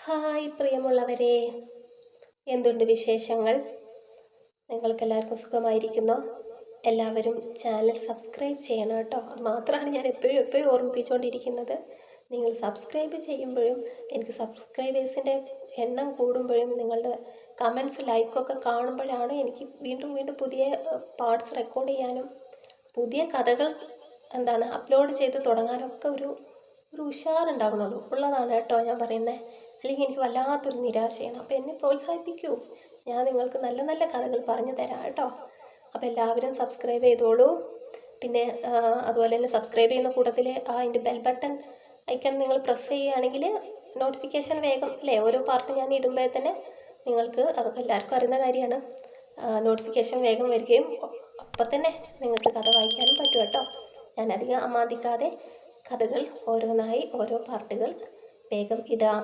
Hi പ്രിയമുള്ളവരെ എന്തുണ്ട് വിശേഷങ്ങൾ? നിങ്ങൾക്കെല്ലാവർക്കും സുഖമായിരിക്കുന്നു. എല്ലാവരും ചാനൽ സബ്സ്ക്രൈബ് ചെയ്യണം കേട്ടോ. അത് മാത്രമാണ് ഞാൻ എപ്പോഴും എപ്പോഴും ഓർമ്മിപ്പിച്ചുകൊണ്ടിരിക്കുന്നത്. നിങ്ങൾ സബ്സ്ക്രൈബ് ചെയ്യുമ്പോഴും എനിക്ക് സബ്സ്ക്രൈബേഴ്സിന്റെ എണ്ണം കൂടുമ്പോഴും നിങ്ങളുടെ കമൻസ് ലൈക്കൊക്കെ കാണുമ്പോഴാണ് എനിക്ക് വീണ്ടും വീണ്ടും പുതിയ പാർട്സ് റെക്കോർഡ് ചെയ്യാനും പുതിയ കഥകൾ എന്താണ് അപ്ലോഡ് ചെയ്ത് തുടങ്ങാനൊക്കെ ഒരു ഒരു ഉഷാറുണ്ടാവണുള്ളൂ. ഉള്ളതാണ് കേട്ടോ ഞാൻ പറയുന്നത്. അല്ലെങ്കിൽ എനിക്ക് വല്ലാത്തൊരു നിരാശയാണ്. അപ്പോൾ എന്നെ പ്രോത്സാഹിപ്പിക്കൂ. ഞാൻ നിങ്ങൾക്ക് നല്ല നല്ല കഥകൾ പറഞ്ഞു തരാം കേട്ടോ. അപ്പോൾ എല്ലാവരും സബ്സ്ക്രൈബ് ചെയ്തോളൂ. പിന്നെ അതുപോലെ തന്നെ സബ്സ്ക്രൈബ് ചെയ്യുന്ന കൂട്ടത്തിൽ ആ അതിന്റെ ബെൽ ബട്ടൺ ഐക്കൺ നിങ്ങൾ പ്രസ് ചെയ്യുകയാണെങ്കിൽ നോട്ടിഫിക്കേഷൻ വേഗം അല്ലേ? ഓരോ പാർട്ട് ഞാൻ ഇടുമ്പോൾ തന്നെ നിങ്ങൾക്ക് അതൊക്കെ എല്ലാവർക്കും അറിയുന്ന കാര്യമാണ്. നോട്ടിഫിക്കേഷൻ വേഗം വരികയും അപ്പം തന്നെ നിങ്ങൾക്ക് കഥ വായിക്കാനും പറ്റും കേട്ടോ. ഞാൻ അധികം അമാദിക്കാതെ കഥകൾ ഓരോന്നായി ഓരോ പാർട്ടുകൾ വേഗം ഇടാം.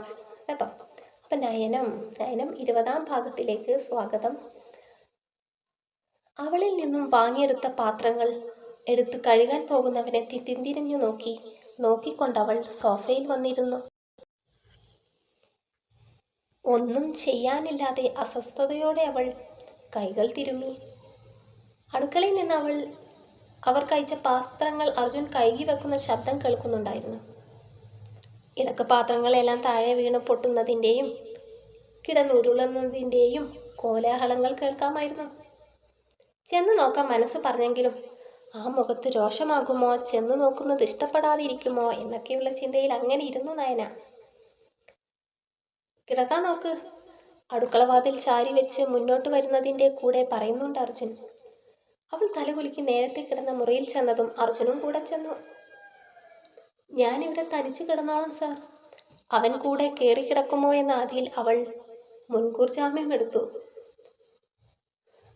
കേട്ടോ. അപ്പം നയനം നയനം ഇരുപതാം ഭാഗത്തിലേക്ക് സ്വാഗതം. അവളിൽ നിന്നും വാങ്ങിയെടുത്ത പാത്രങ്ങൾ എടുത്ത് കഴുകാൻ പോകുന്നവനെ തിരിഞ്ഞു നോക്കി. നോക്കിക്കൊണ്ടവൾ സോഫയിൽ വന്നിരുന്നു. ഒന്നും ചെയ്യാനില്ലാതെ അസ്വസ്ഥതയോടെ അവൾ കൈകൾ തിരുമ്മി. അടുക്കളയിൽ നിന്ന് അവൾ അവർ കഴിച്ച പാത്രങ്ങൾ അർജുൻ കഴുകി വെക്കുന്ന ശബ്ദം കേൾക്കുന്നുണ്ടായിരുന്നു. ഇടയ്ക്ക് പാത്രങ്ങളെല്ലാം താഴെ വീണ് പൊട്ടുന്നതിന്റെയും കിടന്നുരുളുന്നതിന്റെയും കോലാഹലങ്ങൾ കേൾക്കാമായിരുന്നു. ചെന്ന് നോക്കാൻ മനസ്സ് പറഞ്ഞെങ്കിലും ആ മുഖത്ത് രോഷമാകുമോ? ചെന്ന് നോക്കുന്നത് ഇഷ്ടപ്പെടാതിരിക്കുമോ? എന്നൊക്കെയുള്ള ചിന്തയിൽ അങ്ങനെ ഇരുന്നു നയന. കിടക്കാൻ നോക്ക്. അടുക്കളവാതിൽ ചാരി വെച്ച് മുന്നോട്ട് വരുന്നതിന്റെ കൂടെ പറയുന്നുണ്ട് അർജുൻ. അവൾ തലകുലുക്കി നേരത്തെ കിടന്ന മുറിയിൽ ചെന്നതും അർജുനും കൂടെ ചെന്നു. ഞാനിവിടെ തനിച്ച് കിടന്നോളാം സാർ. അവൻ കൂടെ കയറി കിടക്കുമോ എന്ന ആദിയിൽ അവൾ മുൻകൂർ ജാമ്യം എടുത്തു.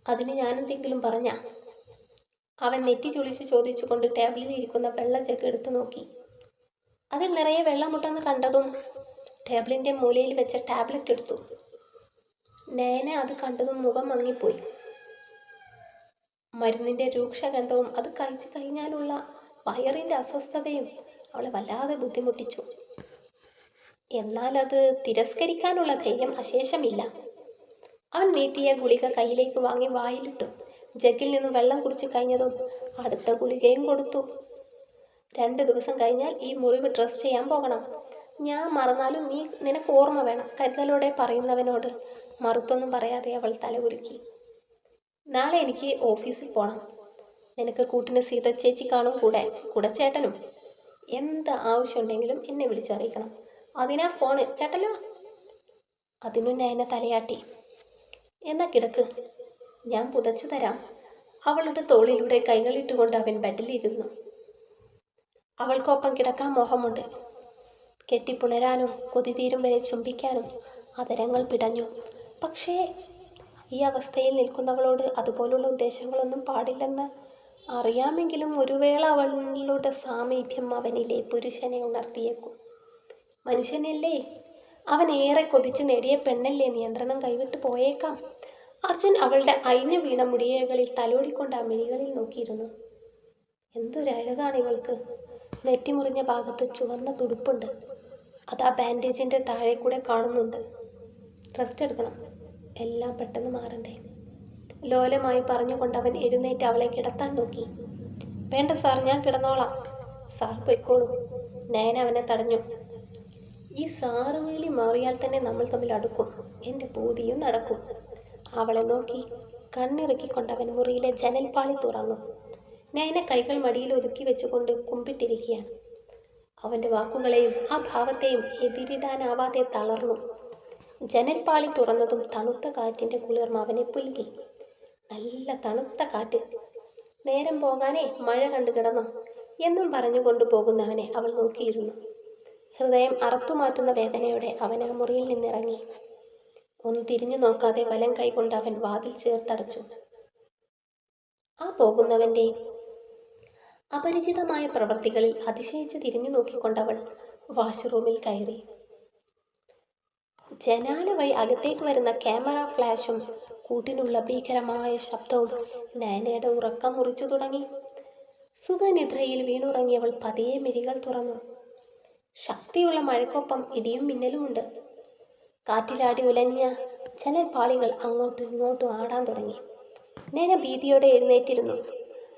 അതിന് ഞാനെന്തെങ്കിലും പറഞ്ഞ? അവൻ നെറ്റി ചുളിച്ച് ചോദിച്ചുകൊണ്ട് ടേബിളിൽ ഇരിക്കുന്ന വെള്ള ചെക്ക് എടുത്തു നോക്കി. അതിൽ നിറയെ വെള്ളമുട്ടെന്ന് കണ്ടതും ടേബിളിന്റെ മൂലയിൽ വെച്ച ടാബ്ലറ്റ് എടുത്തു. നയന അത് കണ്ടതും മുഖം മങ്ങിപ്പോയി. മരുന്നിന്റെ രൂക്ഷഗന്ധവും അത് കഴിച്ചു കഴിഞ്ഞാലുള്ള വയറിന്റെ അസ്വസ്ഥതയും അവളെ വല്ലാതെ ബുദ്ധിമുട്ടിച്ചു. എന്നാൽ അത് തിരസ്കരിക്കാനുള്ള ധൈര്യം അശേഷമില്ല. അവൻ നീട്ടിയ ഗുളിക കയ്യിലേക്ക് വാങ്ങി വായിലിട്ടു. ജഗ്ഗിൽ നിന്ന് വെള്ളം കുടിച്ചു കഴിഞ്ഞതും അടുത്ത ഗുളികയും കൊടുത്തു. രണ്ട് ദിവസം കഴിഞ്ഞാൽ ഈ മുറിവ് ഡ്രസ് ചെയ്യാൻ പോകണം. ഞാൻ മറന്നാലും നീ നിനക്ക് ഓർമ്മ വേണം കരുതലോടെ പറയുന്നവനോട്. മറുത്തൊന്നും പറയാതെ അവൾ തലകുലുക്കി നാളെ എനിക്ക് ഓഫീസിൽ പോകണം നിനക്ക് കൂട്ടിന് സീത ചേച്ചി കാണും കൂടെ കൂടെ ചേട്ടനും. എന്ത് ആവശ്യമുണ്ടെങ്കിലും എന്നെ വിളിച്ചറിയിക്കണം. അതിനാ ഫോണ്. ചേട്ടല്ലോ അതിനു ഞാൻ എന്നെ തലയാട്ടി. എന്നാ കിടക്ക്. ഞാൻ പുതച്ചു തരാം. അവളുടെ തോളിലൂടെ കൈകളിട്ടുകൊണ്ട് അവൻ ബെഡിലിരുന്നു. അവൾക്കൊപ്പം കിടക്കാൻ മോഹമുണ്ട്. കെട്ടിപ്പുണരാനും കൊതി തീരും വരെ ചുംബിക്കാനും അതരങ്ങൾ പിടഞ്ഞു. പക്ഷേ ഈ അവസ്ഥയിൽ നിൽക്കുന്നവളോട് അതുപോലുള്ള ഉദ്ദേശങ്ങളൊന്നും പാടില്ലെന്ന് അറിയാമെങ്കിലും ഒരു വേള അവളുടെ സാമീപ്യം അവനിലെ പുരുഷനെ ഉണർത്തിയേക്കും. മനുഷ്യനല്ലേ? അവൻ ഏറെ കൊതിച്ച് നേടിയ പെണ്ണല്ലേ നിയന്ത്രണം കൈവിട്ട് പോയേക്കാം? അർജുൻ അവളുടെ അയിഞ്ഞു വീണ മുടിയകളിൽ തലോടിക്കൊണ്ട് ആ മിഴികളിൽ നോക്കിയിരുന്നു. എന്തൊരഴകാണ് ഇവൾക്ക്. നെറ്റിമുറിഞ്ഞ ഭാഗത്ത് ചുവന്ന തുടുപ്പുണ്ട്. അത് ആ ബാൻഡേജിന്റെ താഴെ കൂടെ കാണുന്നുണ്ട്. റെസ്റ്റ് എടുക്കണം. എല്ലാം പെട്ടെന്ന് മാറണ്ടേ? ലോലമായി പറഞ്ഞുകൊണ്ടവൻ എഴുന്നേറ്റ് അവളെ കിടത്താൻ നോക്കി. വേണ്ട സാർ ഞാൻ കിടന്നോളാം. സാർ പൊയ്ക്കോളൂ. നയന അവനെ തടഞ്ഞു. ഈ സാറ് വേലി മാറിയാൽ തന്നെ നമ്മൾ തമ്മിൽ അടുക്കും. എന്റെ പൂതിയും നടക്കും. അവളെ നോക്കി കണ്ണിറക്കിക്കൊണ്ടവൻ മുറിയിലെ ജനൽപാളി തുറന്നു. നയന കൈകൾ മടിയിൽ ഒതുക്കി വെച്ചുകൊണ്ട് കുമ്പിട്ടിരിക്കുകയാണ്. അവന്റെ വാക്കുകളെയും ആ ഭാവത്തെയും എതിരിടാനാവാതെ തളർന്നു. ജനൽപാളി തുറന്നതും തണുത്ത കാറ്റിന്റെ കുളിർമ അവനെ പുൽകി. നല്ല തണുത്ത കാറ്റ്. നേരം പോകാനേ മഴ കണ്ടു കിടന്നു? എന്നും പറഞ്ഞു കൊണ്ടുപോകുന്നവനെ അവൾ നോക്കിയിരുന്നു. ഹൃദയം അറത്തുമാറ്റുന്ന വേദനയോടെ അവൻ ആ മുറിയിൽ നിന്നിറങ്ങി. ഒന്ന് തിരിഞ്ഞു നോക്കാതെ വലം കൈകൊണ്ട് അവൻ വാതിൽ ചേർത്തടച്ചു. ആ പോകുന്നവന്റെ അപരിചിതമായ പ്രവൃത്തികളിൽ അതിശയിച്ച് തിരിഞ്ഞു നോക്കിക്കൊണ്ടവൾ വാഷ്റൂമിൽ കയറി. ജനാല വഴി അകത്തേക്ക് വരുന്ന ക്യാമറ ഫ്ലാഷും കൂട്ടിനുള്ള ഭീകരമായ ശബ്ദവും നയനയുടെ ഉറക്കം മുറിച്ചു തുടങ്ങി. സുഖനിദ്രയിൽ വീണുറങ്ങിയവൾ പതിയെ മിഴികൾ തുറന്നു. ശക്തിയുള്ള മഴക്കൊപ്പം ഇടിയും മിന്നലുമുണ്ട് കാറ്റിലാടി ഉലഞ്ഞ ജനൽപാളികൾ അങ്ങോട്ടും ഇങ്ങോട്ടും ആടാൻ തുടങ്ങി. നേന ഭീതിയോടെ എഴുന്നേറ്റിരുന്നു.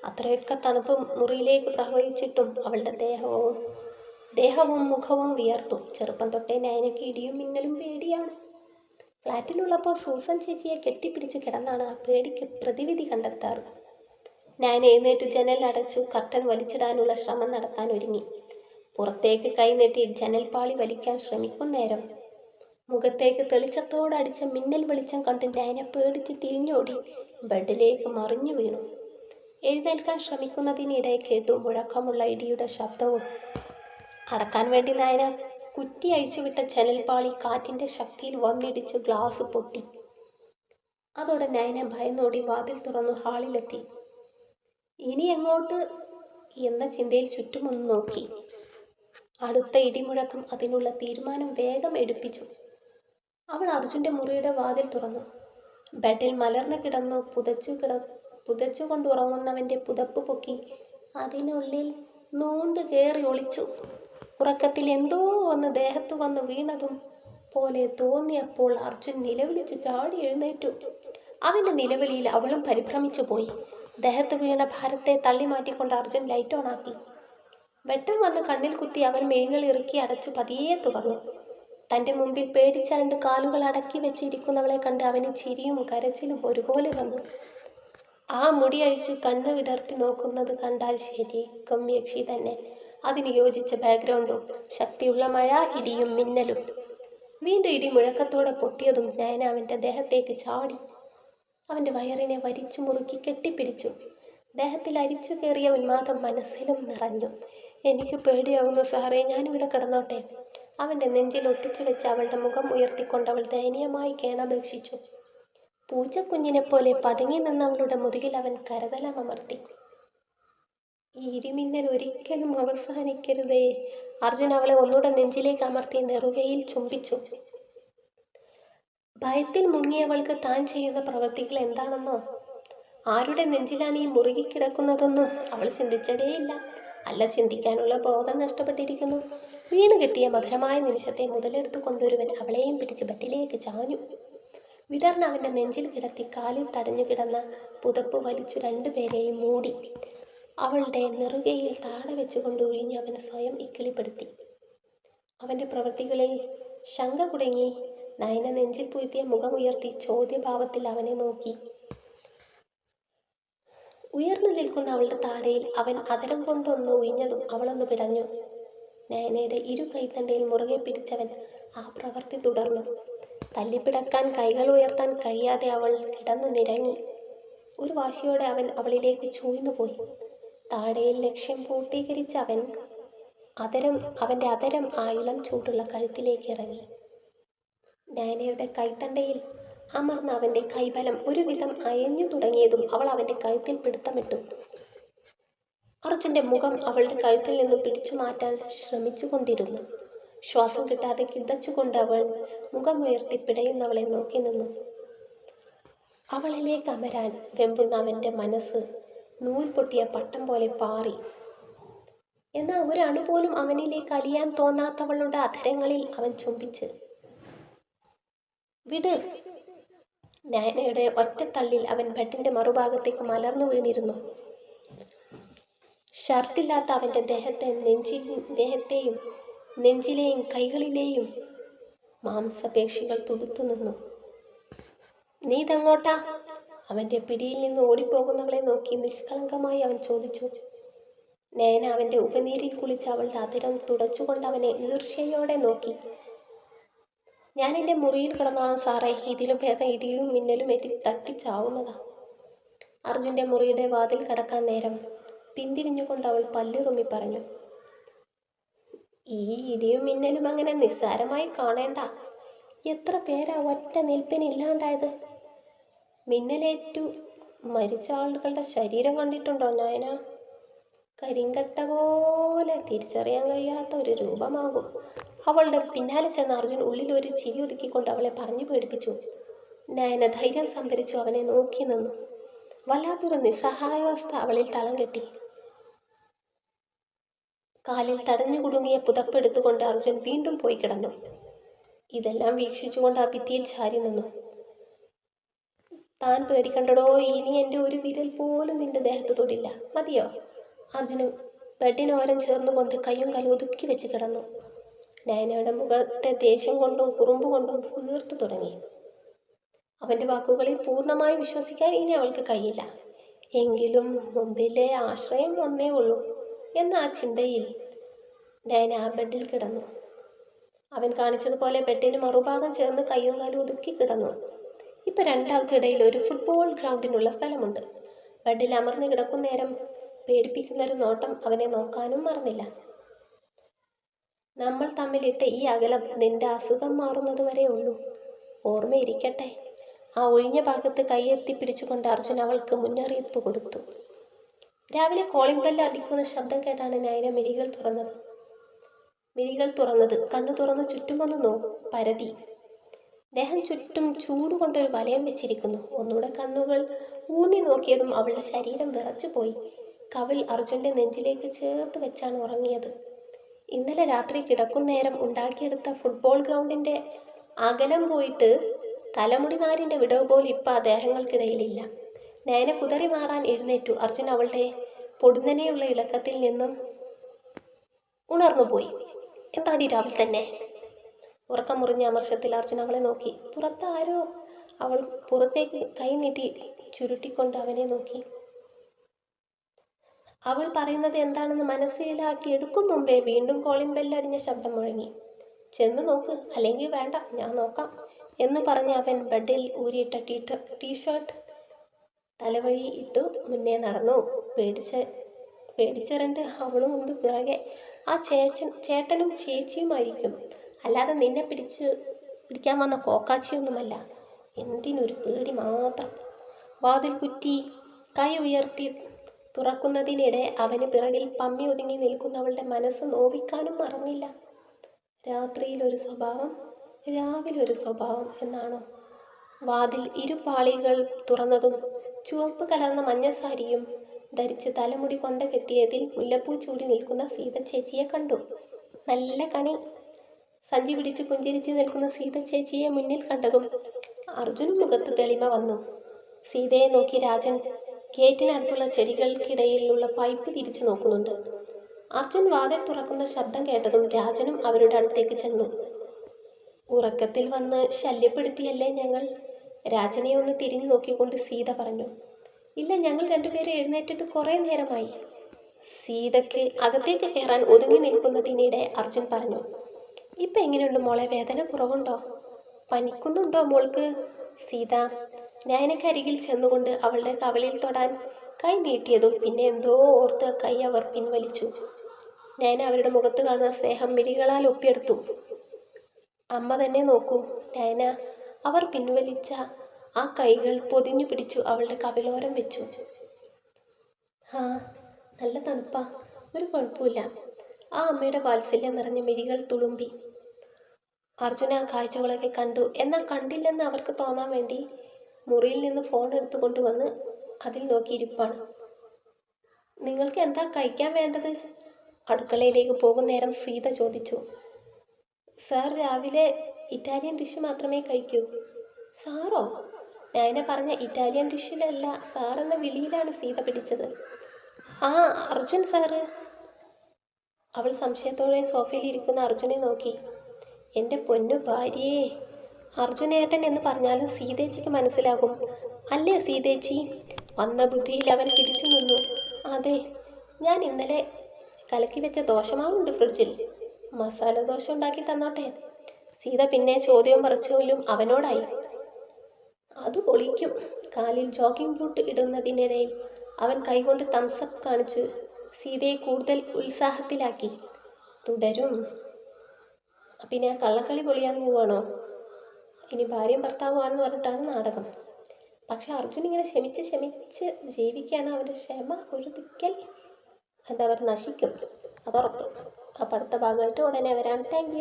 അത്രയൊക്കെ തണുപ്പ് മുറിയിലേക്ക് പ്രവഹിച്ചിട്ടും അവളുടെ ദേഹവും ദേഹവും മുഖവും വിയർത്തു. ചെറുപ്പം തൊട്ടേ നയനയ്ക്ക് ഇടിയും മിന്നലും പേടിയാണ്. ഫ്ലാറ്റിലുള്ളപ്പോൾ സൂസൻ ചേച്ചിയെ കെട്ടിപ്പിടിച്ച് കിടന്നാണ് ആ പേടിക്ക് പ്രതിവിധി കണ്ടെത്താറ്. ഞാൻ എഴുന്നേറ്റ് ജനൽ അടച്ചു കർട്ടൻ വലിച്ചിടാനുള്ള ശ്രമം നടത്താൻ ഒരുങ്ങി. പുറത്തേക്ക് കൈനീട്ടി ജനൽപാളി വലിക്കാൻ ശ്രമിക്കും നേരം. മുഖത്തേക്ക് തെളിച്ചത്തോടടിച്ച മിന്നൽ വെളിച്ചം കണ്ട് ഞാൻ പേടിച്ച് തിരിഞ്ഞോടി. ബെഡിലേക്ക് മറിഞ്ഞു വീണു. എഴുന്നേൽക്കാൻ ശ്രമിക്കുന്നതിനിടെ കേട്ടു മുഴക്കമുള്ള ഇടിയുടെ ശബ്ദവും. അടക്കാൻ വേണ്ടി നയന കുറ്റി അഴിച്ചുവിട്ട ചനൽപാളി കാറ്റിന്റെ ശക്തിയിൽ വന്നിടിച്ച് ഗ്ലാസ് പൊട്ടി. അതോടെ നയന ഭയന്നോടി വാതിൽ തുറന്നു ഹാളിലെത്തി. ഇനി എങ്ങോട്ട്? എന്ന ചിന്തയിൽ ചുറ്റുമൊന്ന് നോക്കി. അടുത്ത ഇടിമുഴക്കം അതിനുള്ള തീരുമാനം വേഗം എടുപ്പിച്ചു. അവൾ അർജുന്റെ മുറിയുടെ വാതിൽ തുറന്നു. ബെഡിൽ മലർന്നു കിടന്നു പുതച്ചു കിട പുതച്ചുകൊണ്ട് ഉറങ്ങുന്നവന്റെ പുതപ്പ് പൊക്കി അതിനുള്ളിൽ നൂണ്ട് കയറി ഒളിച്ചു. ഉറക്കത്തിൽ എന്തോ ഒന്ന് ദേഹത്ത് വന്ന് വീണതും പോലെ തോന്നിയപ്പോൾ അർജുൻ നിലവിളിച്ച് ചാടി എഴുന്നേറ്റു. അവന്റെ നിലവിളിയിൽ അവളും പരിഭ്രമിച്ചു പോയി. ദേഹത്ത് വീണ ഭാരത്തെ തള്ളി മാറ്റിക്കൊണ്ട് അർജുൻ ലൈറ്റ് ഓണാക്കി വെട്ടം വന്ന് കണ്ണിൽ കുത്തി അവൻ മേങ്ങൾ ഇറുക്കി അടച്ചു പതിയെ തുറന്നു. തന്റെ മുമ്പിൽ പേടിച്ച രണ്ട് കാലുകൾ അടക്കി വെച്ചിരിക്കുന്നവളെ കണ്ട് അവന് ചിരിയും കരച്ചിലും ഒരുപോലെ വന്നു. ആ മുടി കണ്ണു കണ്ണ് വിടർത്തി നോക്കുന്നത് കണ്ടാൽ ശരിക്കും യക്ഷി തന്നെ. അതിന് യോജിച്ച ബാക്ക്ഗ്രൗണ്ടും ശക്തിയുള്ള മഴ ഇടിയും മിന്നലും. വീണ്ടും ഇടി മുഴക്കത്തോടെ പൊട്ടിയതും നയന അവന്റെ ദേഹത്തേക്ക് ചാടി. അവന്റെ വയറിനെ വരിച്ചു മുറുക്കി കെട്ടിപ്പിടിച്ചു. ദേഹത്തിൽ അരിച്ചു കയറിയ ഉന്മാദം മനസ്സിലും നിറഞ്ഞു. എനിക്ക് പേടിയാകുന്നു സാറേ ഞാനിവിടെ കിടന്നോട്ടെ. അവന്റെ നെഞ്ചിൽ ഒട്ടിച്ചു വെച്ച് അവളുടെ മുഖം ഉയർത്തിക്കൊണ്ട് അവൾ ദയനീയമായി കേണപേക്ഷിച്ചു. പൂച്ചക്കുഞ്ഞിനെ പോലെ പതുങ്ങി നിന്നവളുടെ മുതുകിൽ അവൻ കരതലം അമർത്തി ഈ ഇടിമിന്നൽ ഒരിക്കലും അവസാനിക്കരുതേ. അർജുൻ അവളെ ഒന്നുകൂടെ നെഞ്ചിലേക്ക് അമർത്തി നെറുകയിൽ ചുംബിച്ചു. ഭയത്തിൽ മുങ്ങിയവൾക്ക് താൻ ചെയ്യുന്ന പ്രവൃത്തികൾ എന്താണെന്നോ? ആരുടെ നെഞ്ചിലാണ് ഈ മുറുകി കിടക്കുന്നതെന്നും? അവൾ ചിന്തിച്ചതേയില്ല അല്ല ചിന്തിക്കാനുള്ള ബോധം നഷ്ടപ്പെട്ടിരിക്കുന്നു. വീണ് കിട്ടിയ മധുരമായ നിമിഷത്തെ മുതലെടുത്തു കൊണ്ടൊരുവൻ അവളെയും പിടിച്ച് ബെറ്റിലേക്ക് ചാഞ്ഞു. വിടർന്ന് അവന്റെ നെഞ്ചിൽ കിടത്തി കാലിൽ തടഞ്ഞു കിടന്ന പുതപ്പ് വലിച്ചു രണ്ടുപേരെയും മൂടി. അവളുടെ നെറുകയിൽ താഴെ വെച്ചുകൊണ്ട് ഒഴിഞ്ഞ് അവൻ സ്വയം ഇക്കിളിപ്പെടുത്തി. അവന്റെ പ്രവൃത്തികളിൽ ശങ്ക കുടുങ്ങി നയന നെഞ്ചിൽ പൂഴ്ത്തിയ മുഖമുയർത്തി ചോദ്യഭാവത്തിൽ അവനെ നോക്കി. ഉയർന്നു നിൽക്കുന്ന അവളുടെ താടയിൽ അവൻ അതരം കൊണ്ടൊന്ന് ഉയിഞ്ഞതും അവളൊന്ന് പിടഞ്ഞു. നയനയുടെ ഇരു കൈത്തണ്ടയിൽ മുറുകെ പിടിച്ചവൻ ആ പ്രവൃത്തി തുടർന്നു. തല്ലിപ്പിടക്കാൻ കൈകൾ ഉയർത്താൻ കഴിയാതെ അവൾ കിടന്നു നിരങ്ങി. ഒരു വാശിയോടെ അവൻ അവളിലേക്ക് ചൂഴ്ന്നുപോയി താടയിൽ ലക്ഷ്യം പൂർത്തീകരിച്ച അവൻ അതരം അവന്റെ അതരം ആ ഇളം ചൂടുള്ള കഴുത്തിലേക്ക് ഇറങ്ങി നയനയുടെ കൈത്തണ്ടയിൽ അമർന്ന അവന്റെ കൈബലം ഒരുവിധം അയഞ്ഞു തുടങ്ങിയതും അവൾ അവന്റെ കഴുത്തിൽ പിടുത്തമിട്ടു. അർജുന്റെ മുഖം അവളുടെ കഴുത്തിൽ നിന്ന് പിടിച്ചു മാറ്റാൻ ശ്രമിച്ചുകൊണ്ടിരുന്നു. ശ്വാസം കിട്ടാതെ കിതച്ചുകൊണ്ട് അവൾ മുഖമുയർത്തി പിടയുന്നവളെ നോക്കി നിന്നു. അവളിലേക്ക് അമരാൻ വെമ്പുന്ന അവന്റെ മനസ്സ് നൂൽ പൊട്ടിയ പട്ടം പോലെ പാറി. എന്നാൽ ഒരണു പോലും അവനിലേക്ക് അലിയാൻ തോന്നാത്തവളുടെ അധരങ്ങളിൽ അവൻ ചുംബിച്ച്. വിട്. നയനയുടെ ഒറ്റത്തള്ളിൽ അവൻ ബെഡിന്റെ മറുഭാഗത്തേക്ക് മലർന്നു വീണിരുന്നു. ഷർട്ടില്ലാത്ത അവന്റെ ദേഹത്തെ നെഞ്ചിൽ ദേഹത്തെയും നെഞ്ചിലെയും കൈകളിലെയും മാംസപേശികൾ തുടുത്തു നിന്നു. നീ ഇതെങ്ങോട്ടാ? അവന്റെ പിടിയിൽ നിന്ന് ഓടിപ്പോകുന്നവളെ നോക്കി നിഷ്കളങ്കമായി അവൻ ചോദിച്ചു നയന അവന്റെ ഉപനീരിൽ കുളിച്ച് അവളുടെ അതിരം തുടച്ചുകൊണ്ട് അവനെ ഈർഷ്യയോടെ നോക്കി. ഞാൻ എന്റെ മുറിയിൽ കിടന്നാണ് സാറേ. ഇതിലും ഭേദം ഇടിയും മിന്നലും എത്തി തട്ടിച്ചാവുന്നതാ. അർജുന്റെ മുറിയുടെ വാതിൽ കടക്കാൻ നേരം പിന്തിരിഞ്ഞുകൊണ്ട് അവൾ പല്ലുറുമ്മി പറഞ്ഞു ഈ ഇടിയും മിന്നലും അങ്ങനെ നിസ്സാരമായി കാണേണ്ട. എത്ര പേരാ ഒറ്റ നിൽപ്പിനില്ലാണ്ടായത്? മിന്നലേറ്റു മരിച്ച ആളുകളുടെ ശരീരം കണ്ടിട്ടുണ്ടോ നായന? കരിങ്കട്ട പോലെ തിരിച്ചറിയാൻ കഴിയാത്ത ഒരു രൂപമാകും. അവളുടെ പിന്നാലെ ചെന്ന അർജുൻ ഉള്ളിൽ ഒരു ചിരി ഒതുക്കിക്കൊണ്ട് അവളെ പറഞ്ഞു പേടിപ്പിച്ചു. നയന ധൈര്യം സംഭരിച്ചു അവനെ നോക്കി നിന്നു. വല്ലാത്തൊരു നിസ്സഹായാവസ്ഥ അവളിൽ തളം കെട്ടി. കാലിൽ തടഞ്ഞു കുടുങ്ങിയ പുതപ്പെടുത്തുകൊണ്ട് അർജുൻ വീണ്ടും പോയി കിടന്നു. ഇതെല്ലാം വീക്ഷിച്ചുകൊണ്ട് ആ ഭിത്തിയിൽ ചാരി നിന്നു. താൻ പേടിക്കണ്ടടോ ഇനി എന്റെ ഒരു വിരൽ പോലും നിന്റെ ദേഹത്ത് തൊടില്ല. മതിയോ? അർജുന് ബെഡിനോരം ചേർന്നുകൊണ്ട് കയ്യും കാലും ഒതുക്കി വെച്ച് കിടന്നു. നയനയുടെ മുഖത്തെ ദേഷ്യം കൊണ്ടും കുറുമ്പ് കൊണ്ടും വീർത്തു തുടങ്ങി. അവന്റെ വാക്കുകളിൽ പൂർണമായി വിശ്വസിക്കാൻ ഇനി അവൾക്ക് കഴിയില്ല. എങ്കിലും മുമ്പിലെ ആശ്രയം ഒന്നേ ഉള്ളൂ എന്ന ആ ചിന്തയിൽ നയന ആ ബെഡിൽ കിടന്നു. അവൻ കാണിച്ചതുപോലെ ബെഡിന് മറുഭാഗം ചേർന്ന് കയ്യും കാലും ഒതുക്കി കിടന്നു. ഇപ്പം രണ്ടാൾക്കിടയിൽ ഒരു ഫുട്ബോൾ ഗ്രൗണ്ടിനുള്ള സ്ഥലമുണ്ട്. ബെഡിൽ അമർന്ന് കിടക്കുന്ന നേരം പേടിപ്പിക്കുന്ന ഒരു നോട്ടം അവനെ നോക്കാനും മറന്നില്ല. നമ്മൾ തമ്മിലിട്ട് ഈ അകലം നിന്റെ അസുഖം മാറുന്നത് വരെ ഉള്ളൂ. ഓർമ്മയിരിക്കട്ടെ. ആ ഒഴിഞ്ഞ ഭാഗത്ത് കൈയെത്തി പിടിച്ചുകൊണ്ട് അർജുൻ അവൾക്ക് മുന്നറിയിപ്പ് കൊടുത്തു. രാവിലെ കോളിംഗ് ബെല്ല് അടിക്കുന്ന ശബ്ദം കേട്ടാണ് നയന മിഴികൾ തുറന്നത്. മിഴികൾ തുറന്നത് കണ്ണു തുറന്ന് ചുറ്റുമൊന്ന് നോ പരതി. ദേഹം ചുറ്റും ചൂട് കൊണ്ടൊരു വലയം വെച്ചിരിക്കുന്നു. ഒന്നുകൂടെ കണ്ണുകൾ ഊന്നി നോക്കിയതും അവളുടെ ശരീരം വിറച്ചുപോയി കവിൾ അർജുന്റെ നെഞ്ചിലേക്ക് ചേർത്ത് വെച്ചാണ് ഉറങ്ങിയത്. ഇന്നലെ രാത്രി കിടക്കുന്നേരം ഉണ്ടാക്കിയെടുത്ത ഫുട്ബോൾ ഗ്രൗണ്ടിന്റെ അകലം പോയിട്ട് തലമുടി നാരിന്റെ വിടവ് പോലും ഇപ്പം ആ ദേഹങ്ങൾക്കിടയിലില്ല. നയന കുതറി മാറാൻ എഴുന്നേറ്റു. അർജുൻ അവളുടെ പൊടുന്നനെയുള്ള ഇളക്കത്തിൽ നിന്നും ഉണർന്നുപോയി. എന്താടി രാവിലെ തന്നെ? ഉറക്കം മുറിഞ്ഞ അമർഷത്തിൽ അർജുൻ അവളെ നോക്കി. പുറത്താരോ? അവൾ പുറത്തേക്ക് കൈ നീട്ടി ചുരുട്ടിക്കൊണ്ട് അവനെ നോക്കി. അവൾ പറയുന്നത് എന്താണെന്ന് മനസ്സിലാക്കി എടുക്കും മുമ്പേ വീണ്ടും കോളിംഗ് ബെല്ലടിഞ്ഞ ശബ്ദം മുഴങ്ങി. ചെന്ന് നോക്ക്. അല്ലെങ്കിൽ വേണ്ട. ഞാൻ നോക്കാം. എന്ന് പറഞ്ഞ് അവൻ ബെഡിൽ ഊരിയിട്ട ടീ ടീഷർട്ട് തലവഴി ഇട്ടു മുന്നേ നടന്നു. പേടിച്ച പേടിച്ചരണ്ട് അവളും ഉണ്ട് പിറകെ. ആ ചേച്ചൻ ചേട്ടനും ചേച്ചിയുമായിരിക്കും. അല്ലാതെ നിന്നെ പിടിച്ച് പിടിക്കാൻ വന്ന കോക്കാച്ചിയൊന്നുമല്ല. എന്തിനൊരു പേടി മാത്രം. വാതിൽ കുറ്റി കൈ ഉയർത്തി തുറക്കുന്നതിനിടെ അവന് പിറകിൽ പമ്മി ഒതുങ്ങി നിൽക്കുന്നവളുടെ മനസ്സ് നോവിക്കാനും മറന്നില്ല. രാത്രിയിൽ ഒരു സ്വഭാവം രാവിലെ ഒരു സ്വഭാവം എന്നാണോ? വാതിൽ ഇരുപാളികൾ തുറന്നതും ചുവപ്പ് കലർന്ന മഞ്ഞസാരിയും ധരിച്ച് തലമുടി കൊണ്ട കെട്ടിയതിൽ മുല്ലപ്പൂ ചൂടി നിൽക്കുന്ന സീത ചേച്ചിയെ കണ്ടു. നല്ല കണി. സഞ്ചി പിടിച്ച് പുഞ്ചിരിച്ചു നിൽക്കുന്ന സീത ചേച്ചിയെ മുന്നിൽ കണ്ടതും അർജുൻ മുഖത്ത് തെളിമ വന്നു. സീതയെ നോക്കി രാജൻ ഗേറ്റിനടുത്തുള്ള ചെടികൾക്കിടയിലുള്ള പൈപ്പ് തിരിച്ചു നോക്കുന്നുണ്ട്. അർജുൻ വാതിൽ തുറക്കുന്ന ശബ്ദം കേട്ടതും രാജനും അവരുടെ അടുത്തേക്ക് ചെന്നു. ഉറക്കത്തിൽ വന്ന് ശല്യപ്പെടുത്തിയല്ലേ ഞങ്ങൾ? രാജനെ ഒന്ന് തിരിഞ്ഞു നോക്കിക്കൊണ്ട് സീത പറഞ്ഞു. ഇല്ല ഞങ്ങൾ രണ്ടുപേരും എഴുന്നേറ്റിട്ട് കുറേ നേരമായി. സീതയ്ക്ക് അകത്തേക്ക് കയറാൻ ഒതുങ്ങി നിൽക്കുന്നതിനിടെ അർജുൻ പറഞ്ഞു. ഇപ്പം എങ്ങനെയുണ്ട് മോളെ? വേദന കുറവുണ്ടോ? പനിക്കുന്നുണ്ടോ മോൾക്ക്? സീത നയനക്കരികിൽ ചെന്നുകൊണ്ട് അവളുടെ കവളിൽ തൊടാൻ കൈ നീട്ടിയതും പിന്നെ എന്തോ ഓർത്ത് കൈ അവർ പിൻവലിച്ചു. നയന അവരുടെ മുഖത്ത് കാണുന്ന സ്നേഹം മിഴികളാൽ ഒപ്പിയെടുത്തു. അമ്മ തന്നെ നോക്കൂ നയന അവർ പിൻവലിച്ച ആ കൈകൾ പൊതിഞ്ഞു പിടിച്ചു അവളുടെ കവിളോരം വെച്ചു. ആ നല്ല തണുപ്പാ. ഒരു കുഴപ്പമില്ല ആ അമ്മയുടെ വാത്സല്യം നിറഞ്ഞ മിഴികൾ തുളുമ്പി. അർജുന ആ കാഴ്ചകളൊക്കെ കണ്ടു. എന്നാൽ കണ്ടില്ലെന്ന് അവർക്ക് തോന്നാൻ വേണ്ടി മുറിയിൽ നിന്ന് ഫോൺ എടുത്തു കൊണ്ടുവന്ന് അതിൽ നോക്കിയിരിപ്പാണ് നിങ്ങൾക്ക് എന്താ കഴിക്കാൻ വേണ്ടത്? അടുക്കളയിലേക്ക് പോകുന്നേരം സീത ചോദിച്ചു. സാർ രാവിലെ ഇറ്റാലിയൻ ഡിഷ് മാത്രമേ കഴിക്കൂ. സാറോ? നയന പറഞ്ഞ ഇറ്റാലിയൻ ഡിഷിലല്ല സാർ എന്ന വിളിയിലാണ് സീത പിടിച്ചത്. ആ അർജുൻ സാറ്. അവൾ സംശയത്തോടെ സോഫയിൽ ഇരിക്കുന്ന അർജുനെ നോക്കി. എന്റെ പൊന്നു ഭാര്യയെ അർജുനേട്ടൻ എന്ന് പറഞ്ഞാലും സീതേച്ചിക്ക് മനസ്സിലാകും. അല്ലേ സീതേച്ചി? വന്ന ബുദ്ധിയിൽ അവൻ പിടിച്ചു നിന്നു. അതെ ഞാൻ ഇന്നലെ കലക്കി വെച്ച ദോശമാവുണ്ട് ഫ്രിഡ്ജിൽ. മസാല ദോശ ഉണ്ടാക്കി തന്നോട്ടെ. സീത പിന്നെ ചോദ്യവും പറച്ചിലും അവനോടായി. അത് പൊളിക്കും. കാലിൽ ജോഗിംഗ് ബൂട്ട് ഇടുന്നതിനിടയിൽ അവൻ കൈകൊണ്ട് തംസപ്പ് കാണിച്ചു സീതയെ കൂടുതൽ ഉത്സാഹത്തിലാക്കി. തുടരും. പിന്നെ ആ കള്ളക്കളി പൊളിയാൻ പോവാണോ? ഇനി ഭാര്യയും ഭർത്താവുമാണെന്ന് പറഞ്ഞിട്ടാണ് നാടകം. പക്ഷെ അർജുൻ ഇങ്ങനെ ക്ഷമിച്ച് ക്ഷമിച്ച് ജീവിക്കുകയാണ് അവന്റെ ക്ഷമ. ഒരു ദിക്കൽ എന്താ പറയുക നശിക്കും. അതുറപ്പ്. അപ്പോൾ അടുത്ത ഭാഗമായിട്ട് ഉടനെ വരാം. താങ്ക്